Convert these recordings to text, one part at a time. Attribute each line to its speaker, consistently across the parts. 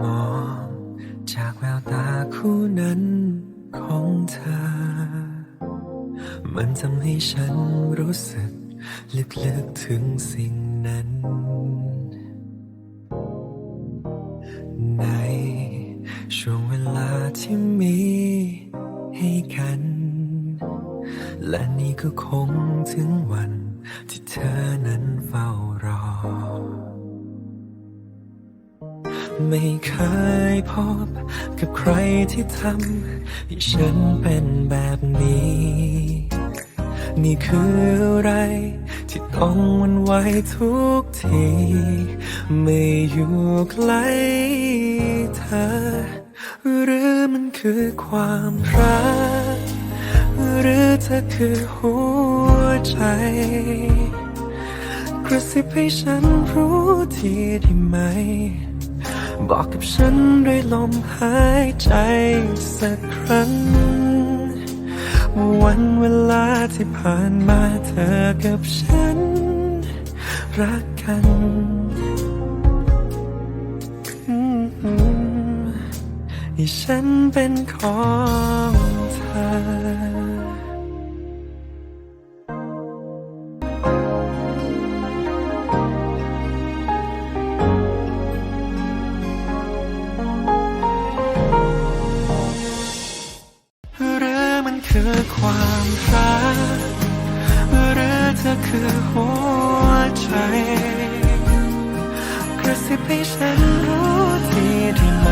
Speaker 1: มอง จากแววตาคู่นั้นของเธอ มันทำให้ฉันรู้สึกลึกๆถึงสิ่งนั้น ในช่วงเวลาที่มีให้กัน และนี่ก็คงถึงวันที่เธอนั้นเฝ้า ไม่เคยพบกับใครที่ทำให้ฉันเป็นแบบนี้ นี่คืออะไรที่ต้องวันไหวทุกที ไม่อยู่ใกล้เธอ หรือมันคือความรัก หรือเธอคือหัวใจกระซิบให้ฉันรู้ทีได้ไหม บอกกับฉันด้วยลมหายใจสักครั้ง วันเวลาที่ผ่านมาเธอกับฉัน รักกันอืมให้ฉันเป็นของเธอ ความรักหรือเธอคือหัวใจกระซิบให้ฉันรู้ทีได้ไหม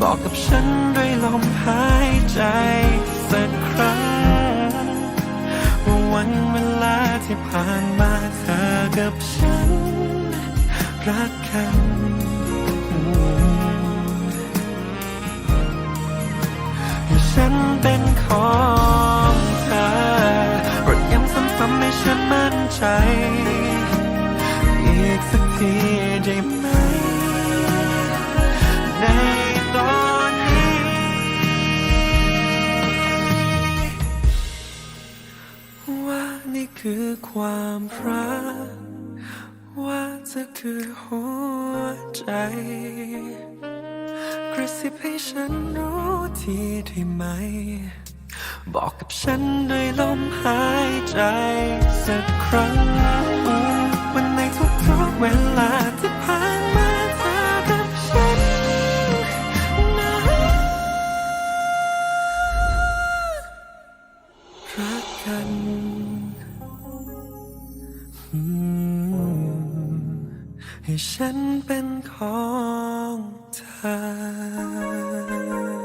Speaker 1: บอกกับฉันด้วยลมหายใจสักครั้งว่าวันเวลาที่ผ่านมาเธอกับฉัน รักกันฉันเป็น ของเธอโปรดย้ำซ้ำๆให้ฉันมั่นใจ อีกสักทีได้ไหม ในตอนนี้ ว่านี่คือความรัก ว่าเธอคือหัวใจกระซิบให้ฉันรู้ทีได้ไหม บอกกับฉันด้วยลมหายใจสักครั้งวันในทุกๆเวลาที่ผ่านมาเธอกับฉันนะรักกันให้ฉันเป็นของเธอ